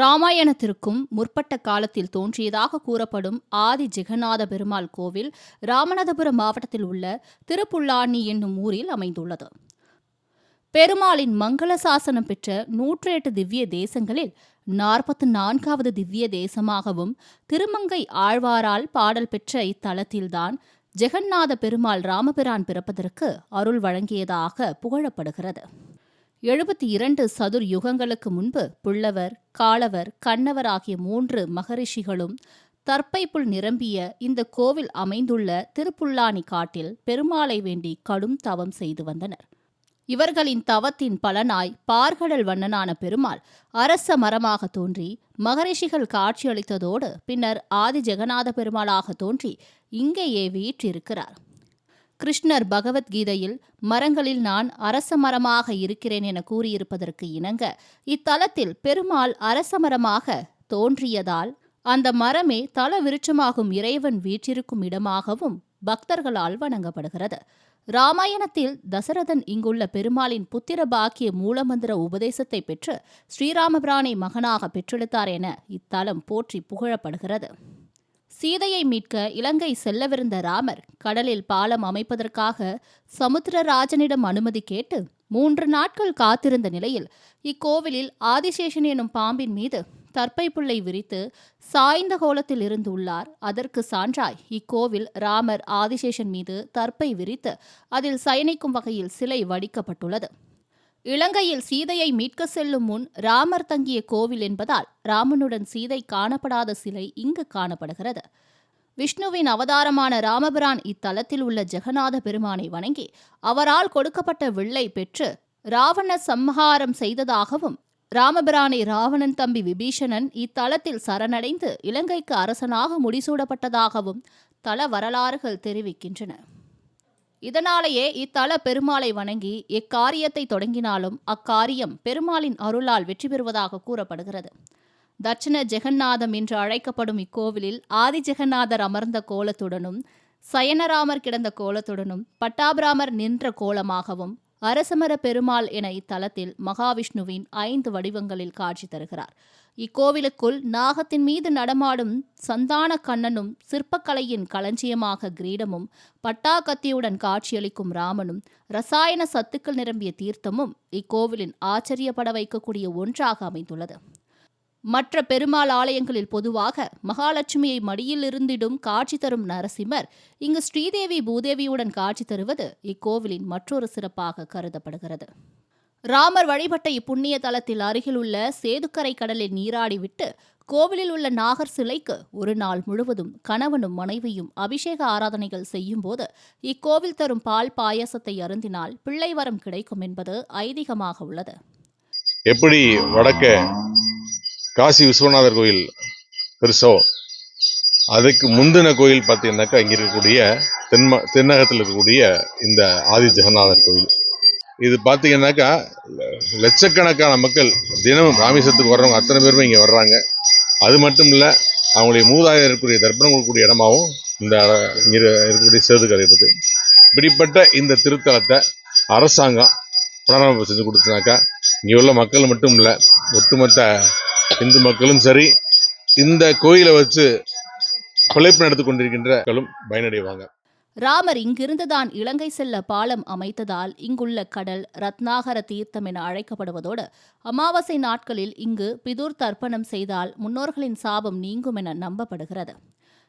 ராமாயணத்திற்கும் முற்பட்ட காலத்தில் தோன்றியதாக கூறப்படும் ஆதி ஜெகநாத பெருமாள் கோவில் ராமநாதபுரம் மாவட்டத்தில் உள்ள திருப்புல்லானி என்னும் ஊரில் அமைந்துள்ளது. பெருமாளின் மங்கள சாசனம் பெற்ற நூற்றி எட்டு திவ்ய தேசங்களில் நாற்பத்து நான்காவது திவ்ய தேசமாகவும் திருமங்கை ஆழ்வாரால் பாடல் பெற்ற இத்தலத்தில்தான் ஜெகநாத பெருமாள் ராமபிரான் பிறப்பதற்கு அருள் வழங்கியதாக புகழப்படுகிறது. எழுபத்தி இரண்டு சதுர் யுகங்களுக்கு முன்பு புள்ளவர் காளவர் கண்ணவர் ஆகிய மூன்று மகரிஷிகளும் தற்பைப்புள் நிரம்பிய இந்த கோவில் அமைந்துள்ள திருப்புல்லானி காட்டில் பெருமாளை வேண்டி கடும் தவம் செய்து வந்தனர். இவர்களின் தவத்தின் பலனாய் பார்கடல் வண்ணனான பெருமாள் அரச மரமாக தோன்றி மகரிஷிகள் காட்சியளித்ததோடு பின்னர் ஆதி ஜெகநாத பெருமாளாக தோன்றி இங்கேயே வீற்றிருக்கிறார். கிருஷ்ணர் பகவத்கீதையில் மரங்களில் நான் அரச மரமாக இருக்கிறேன் என கூறியிருப்பதற்கு இணங்க இத்தலத்தில் பெருமாள் அரச மரமாக தோன்றியதால் அந்த மரமே தல விருட்சமாகும் இறைவன் வீற்றிருக்கும் இடமாகவும் பக்தர்களால் வணங்கப்படுகிறது. ராமாயணத்தில் தசரதன் இங்குள்ள பெருமாளின் புத்திர பாக்கிய மூலமந்திர உபதேசத்தை பெற்று ஸ்ரீராமபிரானை மகனாக பெற்றெடுத்தார் என இத்தலம் போற்றி புகழப்படுகிறது. சீதையை மீட்க இலங்கை செல்லவிருந்த ராமர் கடலில் பாலம் அமைப்பதற்காக சமுத்திரராஜனிடம் அனுமதி கேட்டு மூன்று நாட்கள் காத்திருந்த நிலையில் இக்கோவிலில் ஆதிசேஷன் எனும் பாம்பின் மீது தற்பை புள்ளை விரித்து சாய்ந்த கோலத்தில் இருந்து உள்ளார். அதற்கு சான்றாய் இக்கோவில் ராமர் ஆதிசேஷன் மீது தற்பை விரித்து அதில் சயனிக்கும் வகையில் சிலை வடிக்கப்பட்டுள்ளது. இலங்கையில் சீதையை மீட்க செல்லும் முன் ராமர் தங்கிய கோவில் என்பதால் ராமனுடன் சீதை காணப்படாத சிலை இங்கு காணப்படுகிறது. விஷ்ணுவின் அவதாரமான ராமபிரான் இத்தலத்தில் உள்ள ஜெகநாத பெருமானை வணங்கி அவரால் கொடுக்கப்பட்ட வில்லை பெற்று ராவண சம்ஹாரம் செய்ததாகவும் ராமபிரானை ராவணன் தம்பி விபீஷணன் இத்தலத்தில் சரணடைந்து இலங்கைக்கு அரசனாக முடிசூடப்பட்டதாகவும் தல வரலாறுகள் தெரிவிக்கின்றன. இதனாலேயே இத்தல பெருமாளை வணங்கி எக்காரியத்தை தொடங்கினாலும் அக்காரியம் பெருமாளின் அருளால் வெற்றி பெறுவதாக கூறப்படுகிறது. தட்சிண ஜெகநாதம் என்று அழைக்கப்படும் இக்கோவிலில் ஆதி ஜெகநாதர் அமர்ந்த கோலத்துடனும் சயனராமர் கிடந்த கோலத்துடனும் பட்டாபிராமர் நின்ற கோலமாகவும் அரசமர பெருமாள் என இத்தலத்தில் மகாவிஷ்ணுவின் ஐந்து வடிவங்களில் காட்சி தருகிறார். இக்கோவிலுக்குள் நாகத்தின் மீது நடமாடும் சந்தான கண்ணனும் சிற்பக்கலையின் களஞ்சியமாக கிரீடமும் பட்டாக்கத்தியுடன் காட்சியளிக்கும் ராமனும் ரசாயன சத்துக்கள் நிரம்பிய தீர்த்தமும் இக்கோவிலின் ஆச்சரியப்பட வைக்கக்கூடிய ஒன்றாக அமைந்துள்ளது. மற்ற பெருமாள் ஆலயங்களில் பொதுவாக மகாலட்சுமியை மடியில் இருந்திடும் காட்சி தரும் நரசிம்மர் இங்கு ஸ்ரீதேவி பூதேவியுடன் காட்சி தருவது இக்கோவிலின் மற்றொரு சிறப்பாக கருதப்படுகிறது. ராமர் வழிபட்ட இப்புண்ணிய தலத்தில் அருகில் உள்ள சேதுக்கரை கடலில் நீராடிவிட்டு கோவிலில் உள்ள நாகர் சிலைக்கு ஒரு நாள் முழுவதும் கணவனும் மனைவியும் அபிஷேக ஆராதனைகள் செய்யும் போது இக்கோவில் தரும் பால் பாயசத்தை அருந்தினால் பிள்ளை வரம் கிடைக்கும் என்பது ஐதீகமாக உள்ளது. எப்படி வடக்க காசி விஸ்வநாதர் கோயில் பெருசோ அதுக்கு முந்தின கோயில் பார்த்தீங்கன்னாக்கா இங்கே இருக்கக்கூடிய தென்ம தென்னகத்தில் இருக்கக்கூடிய இந்த ஆதி ஜெகநாதர் கோயில். இது பார்த்தீங்கன்னாக்கா லட்சக்கணக்கான மக்கள் தினமும் ராமேஸ்வரத்துக்கு வர்றவங்க அத்தனை பேருமே இங்கே வர்றாங்க. அது மட்டும் இல்லை அவங்களுடைய மூதாதையர் இருக்கக்கூடிய தர்ப்பணம் கொடுக்கக்கூடிய இடமாவும் இந்த இங்கே இருக்கக்கூடிய சேதுக்கரை இருக்குது இப்படிப்பட்ட இந்த திருத்தலத்தை அரசாங்கம் புனரமைப்பு செஞ்சு கொடுத்தனாக்கா இங்கே உள்ள மக்கள் மட்டும் இல்லை ஒட்டுமொத்த இந்து மக்களும் சரி இந்த கோயிலை வச்சு பிழைப்பு நடத்தி கொண்டிருக்கின்ற மக்களும் பயனடைவாங்க. ராமர் இங்கிருந்துதான் இலங்கை செல்ல பாலம் அமைத்ததால் இங்குள்ள கடல் ரத்னாகர தீர்த்தம் என அழைக்கப்படுவதோடு அமாவாசை நாட்களில் இங்கு பிதுர் தர்ப்பணம் செய்தால் முன்னோர்களின் சாபம் நீங்கும் என நம்பப்படுகிறது.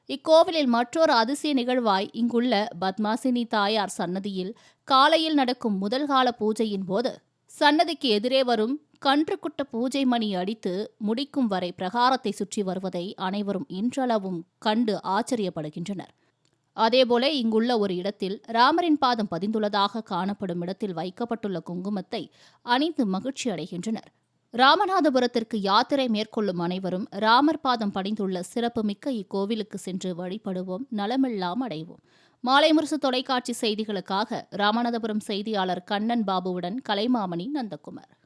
இக்கோவிலில் மற்றொரு அதிசய நிகழ்வாய் இங்குள்ள பத்மாசினி தாயார் சன்னதியில் காலையில் நடக்கும் முதல் கால பூஜையின் போது சன்னதிக்கு எதிரே வரும் கன்றுக்குட்ட பூஜை மணி அடித்து முடிக்கும் வரை பிரகாரத்தை சுற்றி வருவதை அனைவரும் இன்றளவும் கண்டு ஆச்சரியப்படுகின்றனர். அதேபோல இங்குள்ள ஒரு இடத்தில் ராமரின் பாதம் பதிந்துள்ளதாக காணப்படும் இடத்தில் வைக்கப்பட்டுள்ள குங்குமத்தை அணிந்து மகிழ்ச்சி அடைகின்றனர். ராமநாதபுரத்திற்கு யாத்திரை மேற்கொள்ளும் அனைவரும் ராமர் பாதம் படிந்துள்ள சிறப்புமிக்க இக்கோவிலுக்கு சென்று வழிபடுவோம் நலமெல்லாம் அடைவோம். மாலை முரசு தொலைக்காட்சி செய்திகளுக்காக ராமநாதபுரம் செய்தியாளர் கண்ணன் பாபுவுடன் கலைமாமணி நந்தகுமார்.